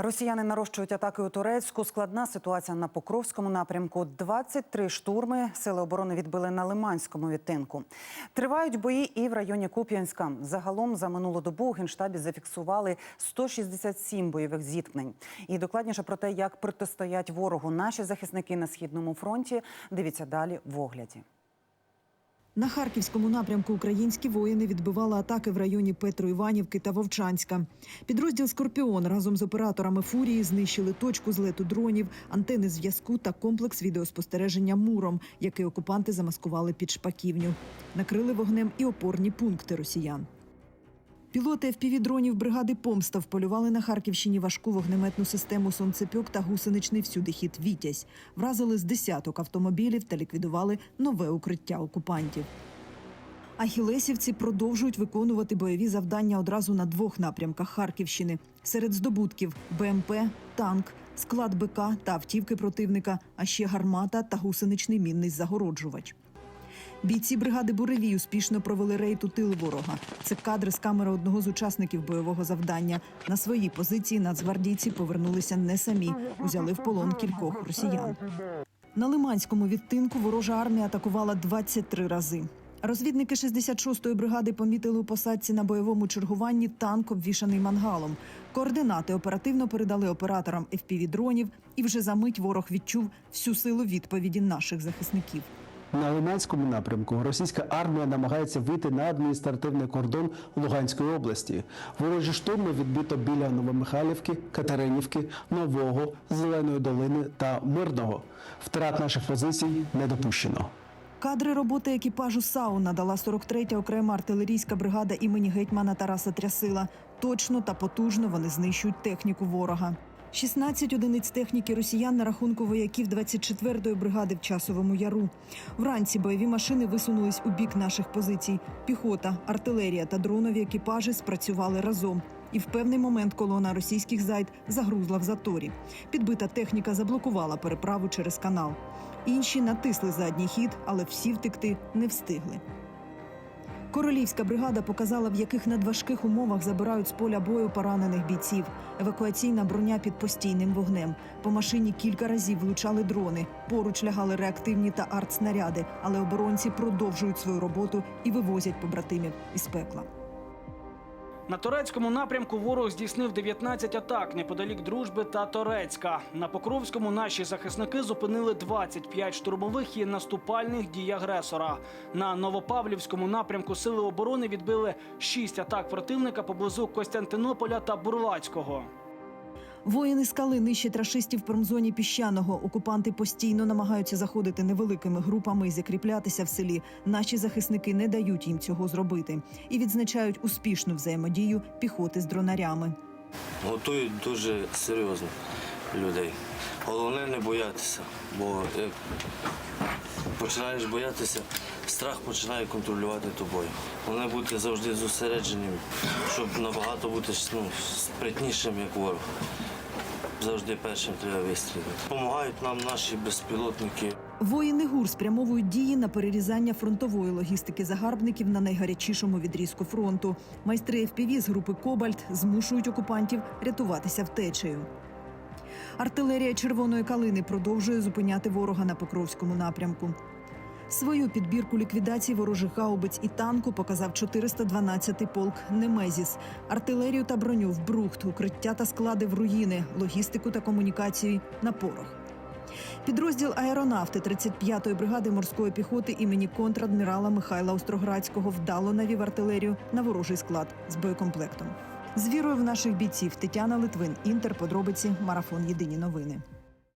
Росіяни нарощують атаки у Турецьку. Складна ситуація на Покровському напрямку. 23 штурми сили оборони відбили на Лиманському відтинку. Тривають бої і в районі Куп'янська. Загалом за минулу добу у генштабі зафіксували 167 бойових зіткнень. І докладніше про те, як протистоять ворогу наші захисники на східному фронті. Дивіться далі в огляді. На харківському напрямку українські воїни відбивали атаки в районі Петро-Іванівки та Вовчанська. Підрозділ Скорпіон разом з операторами фурії знищили точку злету дронів, антени зв'язку та комплекс відеоспостереження муром, який окупанти замаскували під шпаківню. Накрили вогнем і опорні пункти росіян. Пілоти FPV-дронів бригади Помста вполювали на Харківщині важку вогнеметну систему сонцепьок та гусеничний всюдихід Вітязь. Вразили з десяток автомобілів та ліквідували нове укриття окупантів. Ахілесівці продовжують виконувати бойові завдання одразу на двох напрямках Харківщини. Серед здобутків БМП, танк, склад БК та автівки противника, а ще гармата та гусеничний мінний загороджувач. Бійці бригади Буревій успішно провели рейд у тил ворога. Це кадри з камери одного з учасників бойового завдання. На свої позиції нацгвардійці повернулися не самі, узяли в полон кількох росіян. На Лиманському відтинку ворожа армія атакувала 23 рази. Розвідники 66-ї бригади помітили у посадці на бойовому чергуванні танк, обвішаний мангалом. Координати оперативно передали операторам FPV-дронів, і вже за мить ворог відчув всю силу відповіді наших захисників. На Лиманському напрямку російська армія намагається вийти на адміністративний кордон Луганської області. Ворожі штурми відбито біля Новомихайлівки, Катеринівки, Нового, Зеленої долини та Мирного. Втрат наших позицій не допущено. Кадри роботи екіпажу САУ надала 43-я окрема артилерійська бригада імені гетьмана Тараса Трясила. Точно та потужно вони знищують техніку ворога. 16 одиниць техніки росіян на рахунку вояків 24-ї бригади в часовому яру. Вранці бойові машини висунулись у бік наших позицій. Піхота, артилерія та дронові екіпажі спрацювали разом. І в певний момент колона російських зайд загрузла в заторі. Підбита техніка заблокувала переправу через канал. Інші натисли задній хід, але всі втекти не встигли. Королівська бригада показала, в яких надважких умовах забирають з поля бою поранених бійців. Евакуаційна броня під постійним вогнем. По машині кілька разів влучали дрони. Поруч лягали реактивні та артснаряди, але оборонці продовжують свою роботу і вивозять побратимів із пекла. На турецькому напрямку ворог здійснив 19 атак неподалік дружби та Торецька. На Покровському наші захисники зупинили 25 штурмових і наступальних дій агресора. На Новопавлівському напрямку сили оборони відбили 6 атак противника поблизу Костянтинополя та Бурлацького. Воїни скали нищать рашистів в промзоні піщаного. Окупанти постійно намагаються заходити невеликими групами і закріплятися в селі. Наші захисники не дають їм цього зробити і відзначають успішну взаємодію піхоти з дронарями. Готують дуже серйозно людей. Головне не боятися, бо як починаєш боятися, страх починає контролювати тобою. Головне бути завжди зосередженим, щоб набагато бути ну, спритнішим, як ворог. Завжди першим треба вистрілити. Допомагають нам наші безпілотники. Воїни ГУР спрямовують дії на перерізання фронтової логістики загарбників на найгарячішому відрізку фронту. Майстри ФПВ з групи Кобальт змушують окупантів рятуватися втечею. Артилерія червоної калини продовжує зупиняти ворога на Покровському напрямку. Свою підбірку ліквідації ворожих гаубиць і танку показав 412-й полк Немезіс, артилерію та броню в брухт, укриття та склади в руїни, логістику та комунікації на порох. Підрозділ аеронавти 35-ї бригади морської піхоти імені контрадмірала Михайла Остроградського вдало навів артилерію на ворожий склад з боєкомплектом. З вірою в наших бійців Тетяна Литвин, Інтер, подробиці, марафон Єдині новини.